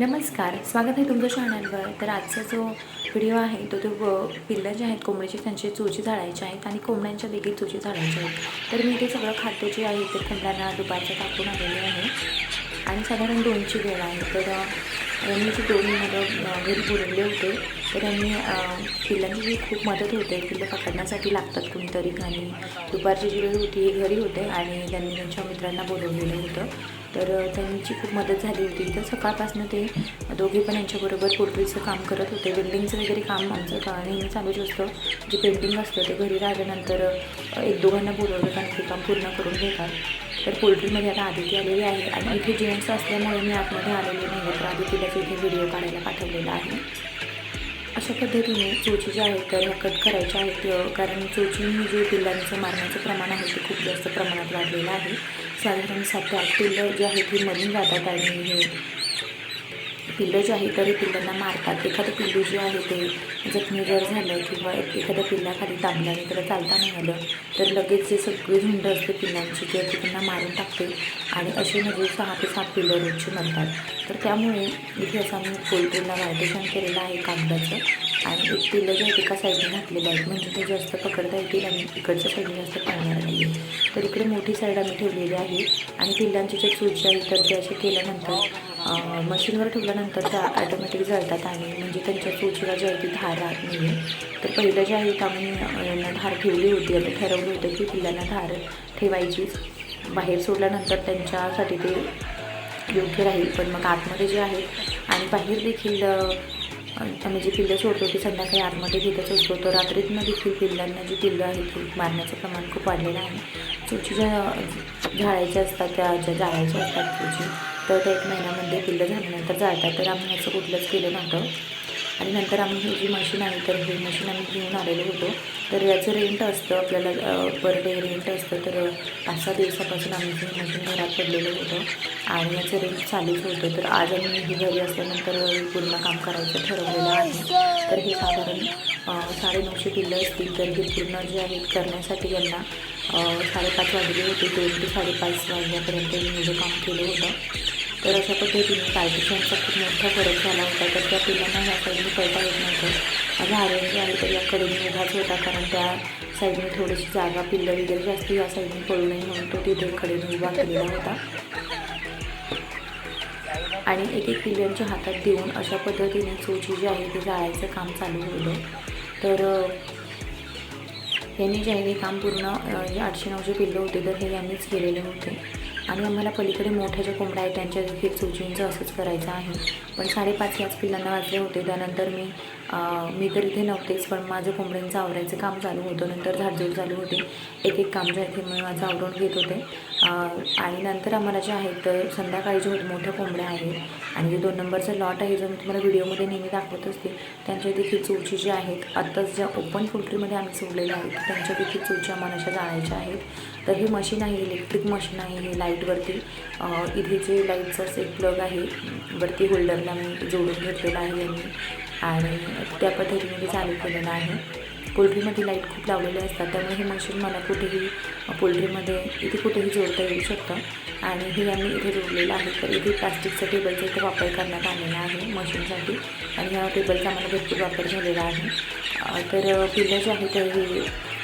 नमस्कार स्वागत आहे तुमच्या चॅनलवर. तर आजचा जो व्हिडिओ आहे तो तो व- पिल्लं जे आहेत कोंबडीचे त्यांचे चोची झाडायचे आहेत आणि कोंबड्यांच्या देखील चोची झाडायच्या आहेत. तर मी ते सगळं खाद्य जे आहे ते कोंबड्यांना दुपारचं टाकून आलेले आहे. आणि साधारण दोनची वेळ आहे. तर मी ते दोन मुलं घरी बोलवले होते तर त्यांनी पिल्लांची जी खूप मदत होते पिल्लं पकडण्यासाठी लागतात कोणतरी. आणि दुपारची जी वेळ होती ही घरी होते आणि त्यांनी त्यांच्या मित्रांना बोलवलेलं होतं. तर त्यांची खूप मदत झाली होती. तर सकाळपासून ते दोघे पण यांच्याबरोबर पोल्ट्रीचं काम करत होते. बिल्डिंगचं वगैरे काम आमचं का नेहमी चालूच असतं. जे पेंटिंग असतं ते घरी राहिल्यानंतर एक दोघांना बोलवलं आणि ते काम पूर्ण करून घेतात तर पोल्ट्रीमध्ये आता आदिती आलेली आहे आणि इथे जेंट्स असल्यामुळे मी आतमध्ये आलेले नाही तर आदितीलाच इथे व्हिडिओ काढायला पाठवलेला आहे. अशा पद्धतीने चोची ज्या आहेत त्या कट करायच्या आहेत. कारण चोचीने जे पिल्लांचं मारण्याचं प्रमाण आहे ते खूप जास्त प्रमाणात वाढलेलं आहे. साधारण सात आठ पिल्लं जे आहेत ही मरून जातात आणि हे पिल्लं जे आहे तरी पिल्लांना मारतात. एखादं पिल्लू जे आहे ते जखमी जर झालं किंवा एखाद्या पिल्लाखाली दाबल्याने त्याला चालता नाही आलं तर लगेच जे सगळे झुंड असते पिल्लांची ते ते त्यांना मारून टाकते आणि असे म्हणजे सहा ते सात पिल्लं रोजची मरतात. तर त्यामुळे इथे असं आम्ही पोल्ट्रीला वायटेशन केलेलं आहे कागदाचं आणि एक पिल्लं जे आहेत एका साईडने घातलेलं आहे. म्हणजे ते जास्त पकडता येतील आणि इकडच्या साईडने जास्त पळणार नाही तर इकडे मोठी साईड आम्ही ठेवलेली आहे आणि पिल्लांची जे चूज आहे तर ते असे केल्यानंतर मशीनवर ठेवल्यानंतर त्या ऑटोमॅटिक जळतात आणि म्हणजे त्यांच्या चोचीला जे आहे ती धार राहत नाही आहे तर पहिलं जे आहे आम्ही यांना धार ठेवली होती. आता ठरवलं होतं की पिल्लांना धार ठेवायचीच बाहेर सोडल्यानंतर त्यांच्यासाठी ते योग्य राहील. पण मग आतमध्ये जे आहे आणि बाहेर देखील आम्ही जी पिल्लं सोडतो ती संध्याकाळी आतमध्ये घेतच असतो. तर रात्रीतनं देखील पिल्लांना जी पिल्लं आहेत ती मारण्याचं प्रमाण खूप वाढलेलं आहे. चोची ज्या झाडायच्या असतात त्या ज्या जाळायच्या असतात चोची तर एक महिन्यामध्ये पिल्लं झाल्यानंतर जाळतात तर आम्ही असं कुठलंच केलं नव्हतं. आणि नंतर आम्ही ही जी मशीन आहे तर हे मशीन आम्ही घेऊन आलेलो होतो. तर याचं रेंट असतं आपल्याला पर डे रेंट असतं तर पाच सहा दिवसापासून आम्ही हे मशीन घरात पडलेलं होतं. आणि याचं रेंट चालूच होतं. तर आज आम्ही ही घरी असल्यानंतर पूर्ण काम करायचं ठरवलेलं आहे. तर हे साधारण साडेनऊशे पिल्लं असतील तर हे पूर्ण जे आहेत करण्यासाठी यांना साडेपाच वाजले होते. दोन ते साडेपाच वाजल्यापर्यंत मी हे काम केलं होतं. तर अशा पद्धतीने पार्टिशनचा खूप मोठा फरक झाला होता. तर त्या पिल्लांना ह्या साईडने पळता येत नव्हतं. आणि आर्यन जे आहे तर या कडेने उभाच होता कारण त्या साईडने थोडीशी जागा पिल्लं वगैरे जास्त या साईडने पळू नये म्हणून तो तिथे कडेने उभा केलेला होता. आणि एक एक पिल्लांच्या हातात देऊन अशा पद्धतीने चोची जी आहे ते जाळायचं काम चालू होतं. तर यांनी जे आहे हे काम पूर्ण आठशे नऊशे पिल्लं होते तर हे यांनीच केलेले होते. आणि आम्हाला पलीकडे मोठ्या ज्या कोंबड्या आहेत त्यांच्या देखील चोचींचं असंच करायचं आहे. पण साडेपाच याच पिल्लांना वाजले होते. त्यानंतर मी मी तर इथे नव्हतेच पण माझं कोंबड्यांचं आवरायचं काम चालू होतं. नंतर झाडझूड चालू होते. एक एक काम जे आहे ते मी माझं आवरून घेत होते. आणि नंतर आम्हाला जे आहेत तर संध्याकाळी जे मोठ्या कोंबड्या आहेत आणि जे दोन नंबरचा लॉट आहे जो मी तुम्हाला व्हिडिओमध्ये नेहमी दाखवत असते त्यांच्या देखील चोची जी आहेत आत्ताच ज्या ओपन पोल्ट्रीमध्ये आम्ही सोडलेल्या आहेत त्यांच्या देखील चोची आम्हाला अशा जाळायच्या आहेत. तर हे मशीन आहे इलेक्ट्रिक मशीन आहे हे लाईटवरती. इथे जे लाईटचं एक प्लग आहे वरती होल्डरला मी जोडून घेतलेलं आहे आणि त्या पद्धतीने चालू केलेलं आहे. पोल्ट्रीमध्ये लाइट खूप लावलेले असतात त्यामुळे हे मशीन मला कुठेही पोल्ट्रीमध्ये इथे कुठेही जोडता येऊ शकतं. आणि हे आम्ही इथे जोडलेलं आहे तर इथे प्लास्टिकचा टेबलचा इथे वापर करण्यात आलेला आहे मशीनसाठी. आणि ह्या टेबलचा मला भरपूर वापर झालेला आहे. तर पिल्लं जे आहे तर हे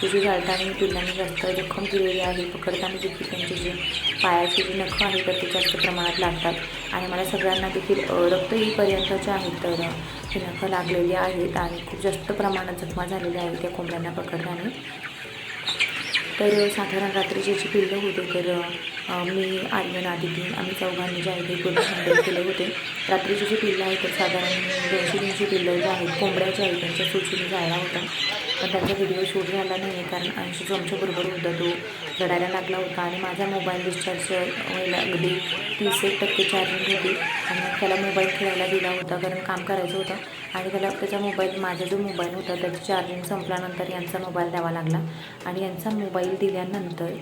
तुझी जाळताना पिल्लांनी जास्त जखम केलेली आहे पकडताना देखील त्यांचे जे पायाचे जे नखं आहेत तर ते जास्त प्रमाणात लागतात. आणि मला सगळ्यांना देखील रक्त येईपर्यंत जे आहेत तर हे नखं लागलेली आहेत आणि खूप जास्त प्रमाणात जखमा झालेल्या आहेत त्या कोंबड्यांना पकडल्याने. तर साधारण रात्रीची जी पिल्लं होते तर मी आर्यन आदिती आम्ही चौघांनी जे आहे ते पूर्ण हँडल केले होते. रात्रीचे जे पिल्लं आहेत तर साधारण दोनशे तीनशे पिल्लं जे आहेत कोंबड्या ज्या आहेत त्यांच्या सूचीने जायला होता. पण त्यांचा व्हिडिओ शूट झाला नाही आहे कारण अंशी जो आमच्याबरोबर होता तो. रडायला लागला होता आणि माझा मोबाईल डिस्चार्ज व्हायला अगदी तीस एक टक्के चार्जिंग होती. आणि त्याला मोबाईल खेळायला दिला होता कारण काम करायचं होतं. आणि त्याला त्याचा मोबाईल माझा जो मोबाईल होता त्याचं चार्जिंग संपल्यानंतर यांचा मोबाईल द्यावा लागला. आणि यांचा मोबाईल दिल्यानंतर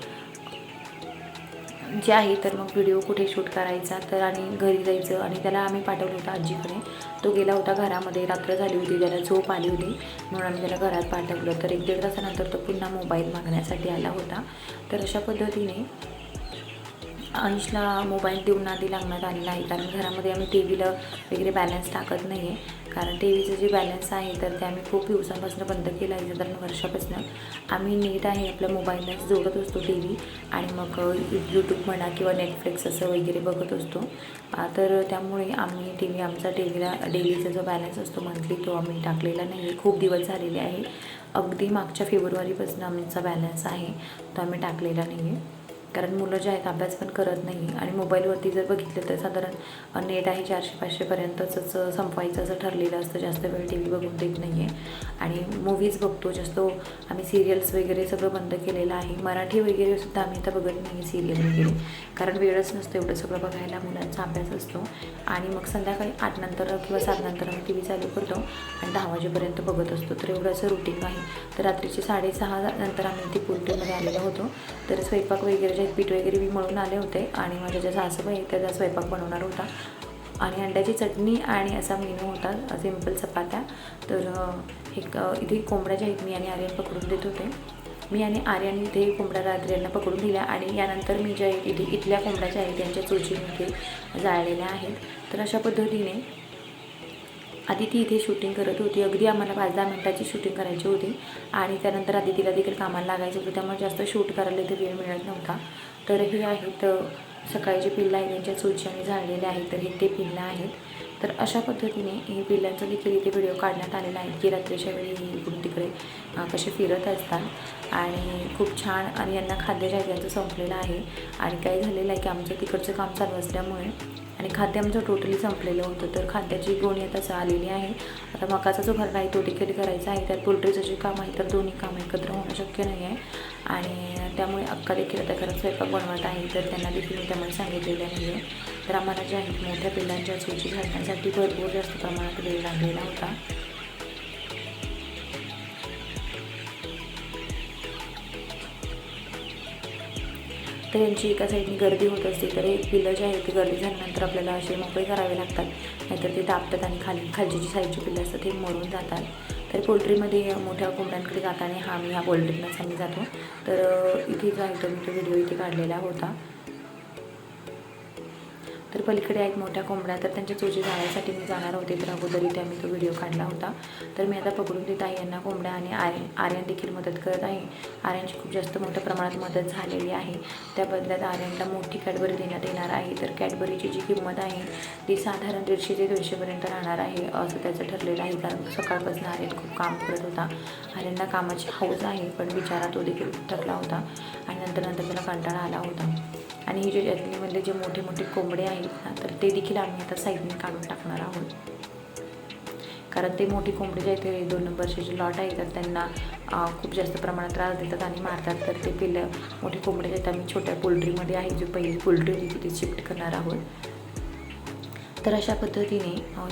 जे आहे तर मग व्हिडिओ कुठे शूट करायचा तर आणि घरी जायचं आणि त्याला आम्ही पाठवलं होतं आजीकडे. तो गेला होता घरामध्ये रात्र झाली होती त्याला झोप आली होती. म्हणून आम्ही त्याला घरात पाठवलं. तर एक दीड तासानंतर तो पुन्हा मोबाईल मागण्यासाठी आला होता. तर अशा पद्धतीने अंशला मोबाईल देऊन आधी लागण्यात आलेला आहे. कारण घरामध्ये आम्ही टी व्हीला वगैरे बॅलन्स टाकत नाही आहे कारण टी व्हीचं जे बॅलन्स आहे तर ते आम्ही खूप दिवसांपासून बंद केलं आहे. साधारण वर्षापासून आम्ही नीट आहे आपल्या मोबाईलला जोडत असतो टी व्ही आणि मग यूट्यूब म्हणा किंवा नेटफ्लिक्स असं वगैरे बघत असतो. तर त्यामुळे आम्ही टी व्ही आमचा टी व्हीला डेलीचा जो बॅलन्स असतो मंथली तो आम्ही टाकलेला नाही आहे खूप दिवस झालेले आहे. अगदी मागच्या फेब्रुवारीपासून आमचा बॅलन्स आहे तो आम्ही टाकलेला नाही आहे कारण मुलं जे आहेत अभ्यास पण करत नाही. आणि मोबाईलवरती जर बघितलं तर साधारण नेट आहे चारशे पाचशेपर्यंतच संपवायचं असं ठरलेलं असतं. जास्त वेळ टी व्ही बघून देत नाही आहे आणि मूवीज बघतो. जास्त आम्ही सिरियल्स वगैरे सगळं बंद केलेलं आहे. मराठी वगैरे सुद्धा आम्ही आता बघत नाही सिरियल वगैरे. कारण वेळच नसतो एवढं सगळं बघायला. मुलांचा अभ्यास असतो. आणि मग संध्याकाळी आठनंतर किंवा सात नंतर आम्ही टी व्ही चालू करतो. आणि दहा वाजेपर्यंत बघत असतो. तर एवढं असं रुटीन आहे तर रात्रीचे साडेसहा नंतर आम्ही ती पोल्ट्रीमध्ये आलेलो होतो. तर स्वयंपाक वगैरे जे पीठ वगैरे मी मळून आले होते आणि माझ्या ज्या सासूबाई त्याचा स्वयंपाक बनवणार होता आणि अंड्याची चटणी आणि असा मेनू होता सिंपल चपात्या. तर हे इथे कोंबड्याच्या आहेत मी आणि आर्यन पकडून देत होते. मी आणि आर्यन इथे कोंबड्या रात्री यांना पकडून दिल्या आणि यानंतर मी ज्या इथे इथल्या कोंबड्याच्या आहेत त्यांच्या चोची इथे जाळलेल्या आहेत. तर अशा पद्धतीने आधी ती इथे शूटिंग करत होती. अगदी आम्हाला पाच दहा मिनटाची शूटिंग करायची होती. आणि त्यानंतर आधी तिला देखील कामाला लागायचं होतं. त्यामुळे जास्त शूट करायला इथे वेळ मिळत नव्हता. तर हे आहेत अ, पिल्लं आहेत त्यांच्या चोची आणि झाडलेले आहेत. तर हे ते पिल्लं आहेत. तर अशा पद्धतीने हे पिल्लांचा देखील इथे व्हिडिओ काढण्यात आलेला आहे की रात्रीच्या वेळी इकडून तिकडे कसे फिरत असतात. आणि खूप छान आणि यांना खाद्य जे संपलेलं आहे. आणि काय झालेलं आहे की आमचं तिकडचं काम चालू असल्यामुळे आणि खाते आमचं टोटली संपलेलं होतं. तर खात्याची गोणी आता आलेली आहे. आता मकाचा जो भरणा आहे तो देखील करायचा आहे. त्यात पोल्ट्रीचं जे काम आहे तर दोन्ही कामं एकत्र होणं शक्य नाही आहे. आणि त्यामुळे अक्का देखील आता घरात स्वयंपाक बनवत आहे. तर त्यांना देखील मी त्यामुळे सांगितलेलं नाही आहे तर आम्हाला जे आहेत मोठ्या पिल्लांच्या चोची घालण्यासाठी भरपूर जास्त प्रमाणात वेळ लागलेला होता. तर यांची एका साईडनी गर्दी होत असते तर एक पिल्लं जे आहेत ते गर्दी झाल्यानंतर आपल्याला असे मोकळे करावे लागतात. नाहीतर ते दाबतात आणि खाली खालची जी साईडची पिलं असतात ते मरून जातात. तर पोल्ट्रीमध्ये मोठ्या कोंबड्यांकडे जाताना हा मी ह्या पोल्ट्रीतनंच आम्ही जातो. तर इथे जो आहे तो मी तो व्हिडिओ इथे काढलेला होता. तर पलीकडे आहेत मोठ्या कोंबड्या तर त्यांच्या चोची जाण्यासाठी मी जाणार होते तर अगोदर इथे आम्ही तो व्हिडिओ काढला होता. तर मी आता पकडून देत आहे यांना कोंबड्या आणि आर्यन आर्यन देखील मदत करत आहे. आर्यनची खूप जास्त मोठ्या प्रमाणात मदत झालेली आहे. त्या बदल्यात आर्यनला मोठी कॅडबरी देण्यात येणार आहे. तर कॅडबरीची जी किंमत आहे ती साधारण दीडशे ते दोनशेपर्यंत राहणार आहे असं त्याचं ठरलेलं आहे. कारण सकाळपासून आर्यन खूप काम करत होता. आर्यनला कामाची हौस आहे पण बिचारा तो देखील थकला होता आणि नंतर नंतर त्याला कंटाळा आला होता. आणि हे जे यातलीमधले जे मोठे मोठे कोंबडे आहेत ना तर ते देखील आम्ही आता साईडने काढून टाकणार आहोत. कारण ते मोठी कोंबडी जे आहेत ते दोन नंबरचे जे लॉट आहे तर त्यांना खूप जास्त प्रमाणात त्रास देतात आणि मारतात. तर ते पिल्लं मोठी कोंबडी जे आहेत आम्ही छोट्या पोल्ट्रीमध्ये आहे जी पहिली पोल्ट्री होती तिथे शिफ्ट करणार आहोत. तर अशा पद्धतीने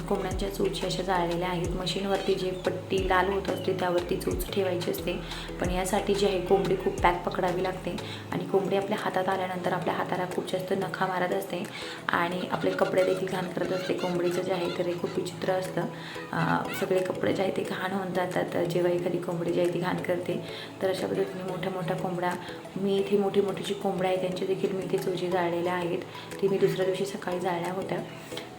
कोंबड्यांच्या चोची अशा जाळलेल्या आहेत. मशीनवरती जे पट्टी लाल होत असते त्यावरती चोच ठेवायची असते. पण यासाठी जी आहे कोंबडी खूप पॅक पकडावी लागते. आणि कोंबडी आपल्या हातात आल्यानंतर आपल्या हाताला खूप जास्त नखा मारत असते. आणि आपले कपडे देखील घाण करत असते. कोंबडीचं जे आहे तर हे खूप विचित्र असतं. सगळे कपडे जे आहे ते घाण होऊन जातात. जेव्हा एखादी कोंबडी जी आहे ती घाण करते. तर अशा पद्धतीने मोठ्या मोठ्या कोंबड्या मी इथे मोठी मोठी जी कोंबड्या आहेत त्यांचे देखील मी इथे चोची जाळलेल्या आहेत. ती मी दुसऱ्या दिवशी सकाळी जाळल्या होत्या.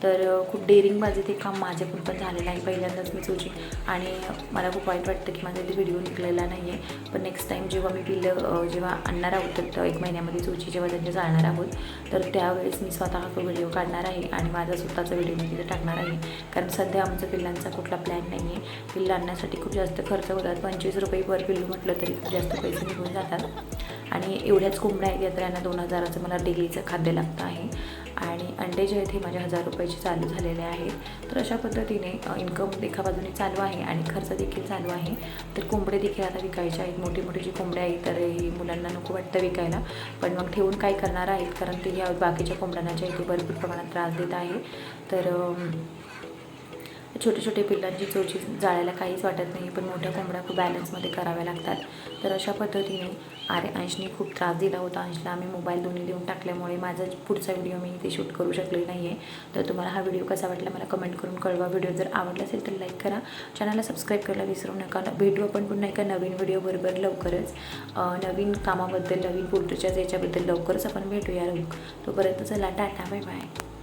तर खूप डेअरिंग माझे ते काम माझ्याकडून पण झालेलं आहे. पहिल्यांदाच मी सोची आणि मला खूप वाईट वाटतं की माझा ते व्हिडिओ निघलेला नाही आहे पण नेक्स्ट टाईम जेव्हा मी पिल्लं जेव्हा आणणार आहोत तर एक महिन्यामध्ये सोची जेव्हा त्यांच्या जाणार आहोत तर त्यावेळेस मी स्वतः तो व्हिडिओ काढणार आहे आणि माझा स्वतःचा व्हिडिओ मी तिथे टाकणार आहे. कारण सध्या आमचा पिल्लांचा कुठला प्लॅन नाही आहे पिल्लं आणण्यासाठी खूप जास्त खर्च होतात. पंचवीस रुपये पर पिल्लू म्हटलं तरी खूप जास्त पैसे निघून जातात. आणि एवढ्याच कोंबड्या आहेत तर दोन हजाराचं मला डेलीचं खाद्य लागतं आहे. आणि जे आहेत हे माझे हजार रुपयाचे चालू झालेले आहेत. तर अशा पद्धतीने इन्कम एका बाजूने चालू आहे आणि खर्च देखील चालू आहे. तर कोंबडे देखील आता विकायचे आहेत. मोठी मोठी जी कोंबड्या आहेत तर ही मुलांना नको वाटतं विकायला. पण मग ठेवून काय करणार आहेत? कारण ते ह्या बाकीच्या कोंबड्यांना जे आहे ते भरपूर प्रमाणात त्रास देत आहे. तर छोटे छोटे पिल्लांची चोची जाळायला काहीच वाटत नाही पण मोठ्या कोंबड्या खूप बॅलन्समध्ये कराव्या लागतात. तर अशा पद्धतीने अरे अंशने खूप त्रास दिला होता. अंशला आम्ही मोबाईल दोन्ही देऊन टाकल्यामुळे माझा पुढचा व्हिडिओ मी इथे शूट करू शकले नाही आहे तर तुम्हाला हा व्हिडिओ कसा वाटला मला कमेंट करून कळवा. व्हिडिओ जर आवडला असेल तर लाईक करा. चॅनलला सबस्क्राईब करायला विसरू नका. भेटू आपण पुन्हा एका नवीन व्हिडिओ बरोबर लवकरच. नवीन कामाबद्दल नवीन पोल्ट्रीच्या याच्याबद्दल लवकरच आपण भेटूया. तोपर्यंत चला टाटा. Bye bye